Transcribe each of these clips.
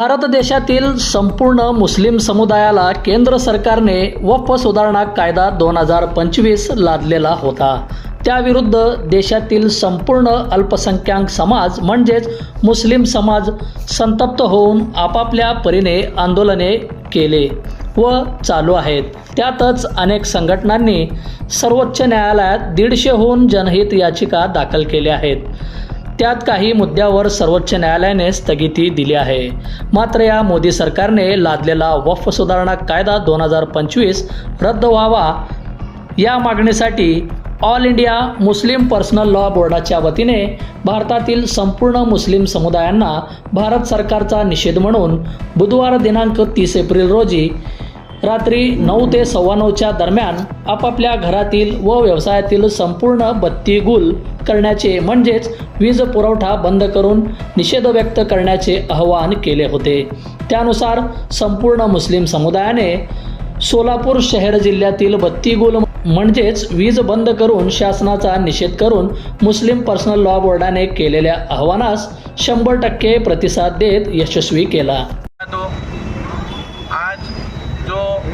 भारत देशातील संपूर्ण मुस्लिम समुदायाला केंद्र सरकारने वक्फ सुधारणा कायदा दोन हजार पंचवीस लादलेला होता. त्याविरुद्ध देशातील संपूर्ण अल्पसंख्याक समाज म्हणजेच मुस्लिम समाज संतप्त होऊन आपापल्या परीने आंदोलने केले व चालू आहेत. त्यातच अनेक संघटनांनी सर्वोच्च न्यायालयात दीडशेहून जनहित याचिका दाखल केल्या आहेत. त्यात काही मुद्द्यावर सर्वोच्च न्यायालयाने स्थगिती दिली आहे. मात्र या मोदी सरकारने लादलेला वफ सुधारणा कायदा दोन हजार पंचवीस रद्द व्हावा या मागणीसाठी All India Muslim Personal Law बोर्डाच्या वतीने भारतातील संपूर्ण मुस्लिम समुदायांना भारत सरकारचा निषेध म्हणून बुधवार दिनांक तीस एप्रिल रोजी रात्री नऊ ते सव्वा नऊच्या दरम्यान आपापल्या घरातील व व्यवसायातील संपूर्ण बत्ती गुल करण्याचे म्हणजेच वीज पुरवठा बंद करून निषेध व्यक्त करण्याचे आवाहन केले होते. त्यानुसार संपूर्ण मुस्लिम समुदायाने सोलापूर शहर जिल्ह्यातील बत्तीगुल म्हणजेच वीज बंद करून शासनाचा निषेध करून मुस्लिम पर्सनल लॉ बोर्डाने केलेल्या आव्हानास शंभर टक्के प्रतिसाद देत यशस्वी केला.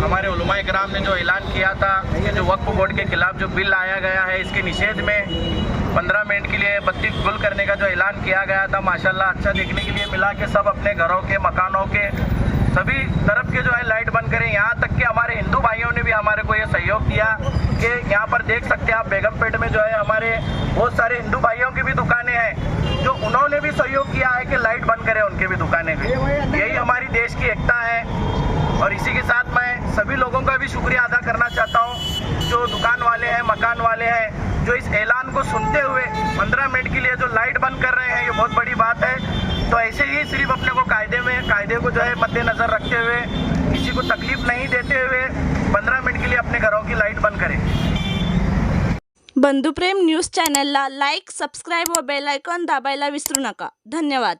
हमारे उलमा कराम ने जो ऐलान किया था कि जो वक्फ बोर्ड के खिलाफ जो बिल लाया गया है, इसके निषेध में 15 मिनट के लिए बत्ती गुल करने का जो ऐलान किया गया था, माशाल्लाह अच्छा देखने के लिए मिला कि सब अपने घरों के, मकानों के, सभी तरफ़ के जो है लाइट बंद करें। यहाँ तक कि हमारे हिंदू भाइयों ने भी हमारे को ये सहयोग दिया कि यहाँ पर देख सकते हैं आप, बेगमपेट में जो है हमारे बहुत सारे हिंदू भाइयों की भी दुकानें हैं, जो उन्होंने भी सहयोग किया है कि लाइट बंद करें उनके भी दुकानें भी यही हमारी देश की एकता है और इसी के साथ मैं सभी लोगों का भी शुक्रिया अदा करना चाहता हूँ जो दुकान वाले हैं मकान वाले हैं, जो इस ऐलान को सुनते हुए 15 मिनट के लिए जो लाइट बंद कर रहे हैं, ये बहुत बड़ी बात है। तो ऐसे ही सिर्फ़ अपने को कायदे में, कायदे को जो है मद्देनज़र रखते हुए, किसी को तकलीफ़ नहीं देते हुए 15 मिनट के लिए अपने घरों की लाइट बंद करें। बंधुप्रेम न्यूज़ चॅनलला लाईक सबस्क्राईब व बेल आयकॉन दाबायला विसरू नका। धन्यवाद।